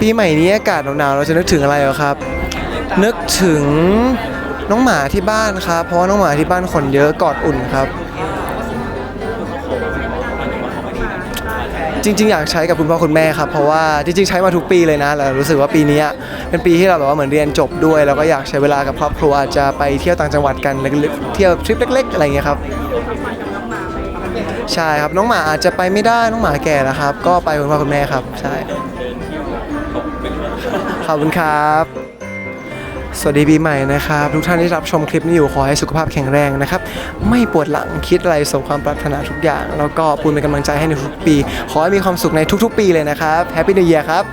ปีใหม่นี้อากาศหนาวๆเราจะนึกถึงอะไรเหรอครับ นึกถึงน้องหมาที่บ้านครับ เพราะว่าน้องหมาที่บ้านขนเยอะกอดอุ่นครับ จริง ๆ อยากใช้กับคุณพ่อคุณแม่ครับ เพราะว่าจริง ๆ ใช้มาทุกปีเลยนะแล้วรู้สึกว่าปีนี้เป็นปีที่เราแบบว่าเหมือนเรียนจบด้วย แล้วก็อยากใช้เวลากับครอบครัวจะไปเที่ยวต่างจังหวัดกันเล็กเที่ยวทริปเล็ก ๆ อะไรเงี้ยครับใช่ครับน้องหมาอาจจะไปไม่ได้น้องหมาแก่แล้วครับ ก็ไปคุณพ่อคุณแม่ครับ ใช่ ขอบคุณครับ สวัสดีปีใหม่นะครับ ทุกท่านที่รับชมคลิปนี้อยู่ขอให้สุขภาพแข็งแรงนะครับ ไม่ปวดหลังคิดอะไรสมความปรารถนาทุกอย่าง แล้วก็ปูนเป็นกำลังใจให้ในทุกปี ขอให้มีความสุขในทุกๆ ปีเลยนะครับแฮปปี้นิวเยียร์ครับ